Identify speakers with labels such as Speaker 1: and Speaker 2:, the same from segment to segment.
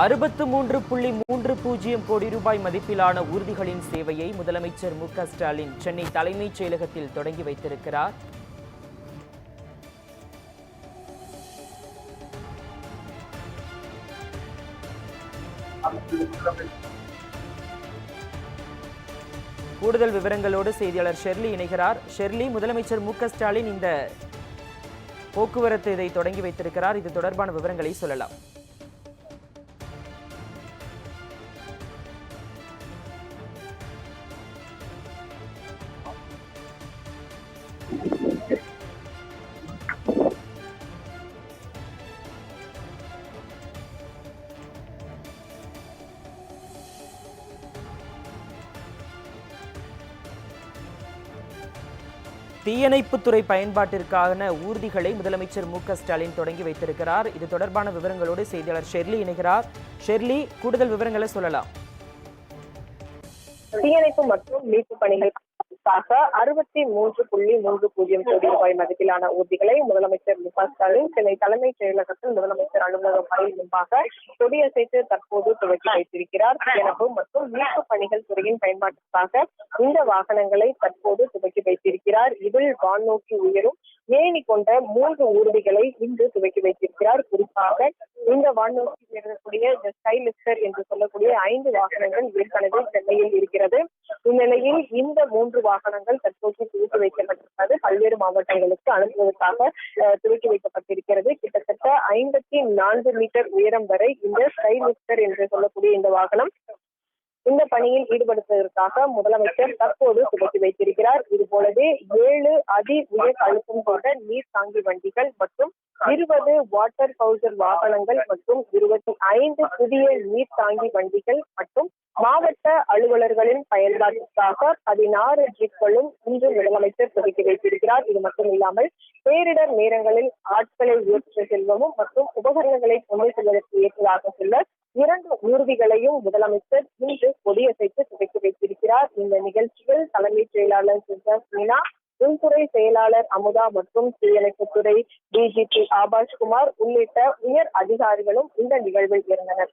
Speaker 1: அறுபத்து மூன்று புள்ளி மூன்று பூஜ்ஜியம் கோடி ரூபாய் மதிப்பிலான ஊர்திகளின் சேவையை முதலமைச்சர் மு ஸ்டாலின் சென்னை தலைமைச் செயலகத்தில் தொடங்கி வைத்திருக்கிறார். கூடுதல் விவரங்களோடு செய்தியாளர் ஷெர்லி இணைகிறார். ஷெர்லி முதலமைச்சர் மு ஸ்டாலின் இந்த போக்குவரத்து இதை தொடங்கி வைத்திருக்கிறார். இது தொடர்பான விவரங்களை சொல்லலாம். தீயணைப்புத்துறை பயன்பாட்டிற்கான ஊர்திகளை முதலமைச்சர் மு க ஸ்டாலின் தொடங்கி வைத்திருக்கிறார். இது தொடர்பான விவரங்களோடு செய்தியாளர் ஷெர்லி இணைகிறார். ஷெர்லி கூடுதல் விவரங்களை சொல்லலாம்.
Speaker 2: தீயணைப்பு மற்றும் மீட்பு பணிகளுக்காக அறுபத்தி மூன்று புள்ளி மூன்று பூஜ்ஜியம் கோடி ரூபாய் மதிப்பிலான ஊர்திகளை முதலமைச்சர் மு க ஸ்டாலின் சென்னை தலைமைச் செயலகத்தில் முதலமைச்சர் அலுவலகம் வாயில் முன்பாக கொடியசைத்து தற்போது துவக்கி வைத்திருக்கிறார் தீயணைப்பு மற்றும் மீட்பு பணிகள் துறையின் பயன்பாட்டிற்காக இந்த வாகனங்களை தற்போது துவக்கி வைத்திருக்கிறார். இதில் வானோக்கி உயரும் கொண்ட மூன்று ஊர்திகளை இன்று துவக்கி வைத்திருக்கிறார். குறிப்பாக இந்த வானோக்கி உயரக்கூடிய ஸ்கை லிப்டர் என்று சொல்லக்கூடிய ஐந்து வாகனங்கள் ஏற்கனவே சென்னையில் இருக்கிறது. இந்நிலையில் இந்த மூன்று வாகனங்கள் தற்போது துவக்கி வைக்கப்பட்டிருக்கிறது. பல்வேறு மாவட்டங்களுக்கு அனுப்புவதற்காக துவக்கி வைக்கப்பட்டிருக்கிறது. கிட்டத்தட்ட ஐம்பத்தி நான்கு மீட்டர் உயரம் வரை இந்த ஸ்கை லிப்டர் என்று சொல்லக்கூடிய இந்த வாகனம் இந்த பணியில் ஈடுபடுத்துவதற்காக முதலமைச்சர் தற்போது துவக்கி வைத்திருக்கிறார். இது போலவே ஏழு அதி உயர் அழுத்தம் கொண்ட நீர் தாங்கி வண்டிகள் மற்றும் இருபது வாட்டர் பவுசர் வாகனங்கள் மற்றும் இருபத்தி ஐந்து புதிய நீர் தாங்கி வண்டிகள் மற்றும் மாவட்ட அலுவலர்களின் பயன்பாட்டிற்காக பதினாறு ஜீப்களும் இன்று முதலமைச்சர் துவக்கி வைத்திருக்கிறார். இது மட்டும் இல்லாமல் பேரிடர் நேரங்களில் ஆட்களை ஏற்ற செல்வமும் மற்றும் உபகரணங்களை கொண்டு செல்வதற்கு ஏற்றதாக செல்ல இரண்டு ஊர்திகளையும் முதலமைச்சர் இன்று கொடியசைத்து துவக்கி வைத்திருக்கிறார். இந்த நிகழ்ச்சியில் தலைமைச் செயலாளர் சுஜாஸ் மீனா உள்துறை செயலாளர் அமுதா மற்றும் தீயணைப்புத்துறை டிஜிபி ஆபாஷ் குமார் உள்ளிட்ட உயர் அதிகாரிகளும் இந்த நிகழ்வில் இருந்தனர்.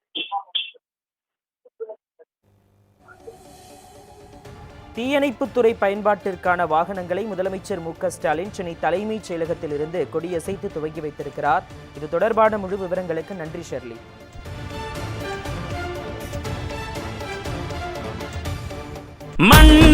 Speaker 1: தீயணைப்புத்துறை பயன்பாட்டிற்கான வாகனங்களை முதலமைச்சர் மு க ஸ்டாலின் சென்னை தலைமைச் செயலகத்தில் இருந்து கொடியசைத்து துவங்கி வைத்திருக்கிறார். இது தொடர்பான முழு விவரங்களுக்கு நன்றி ஷெர்லி.
Speaker 3: 满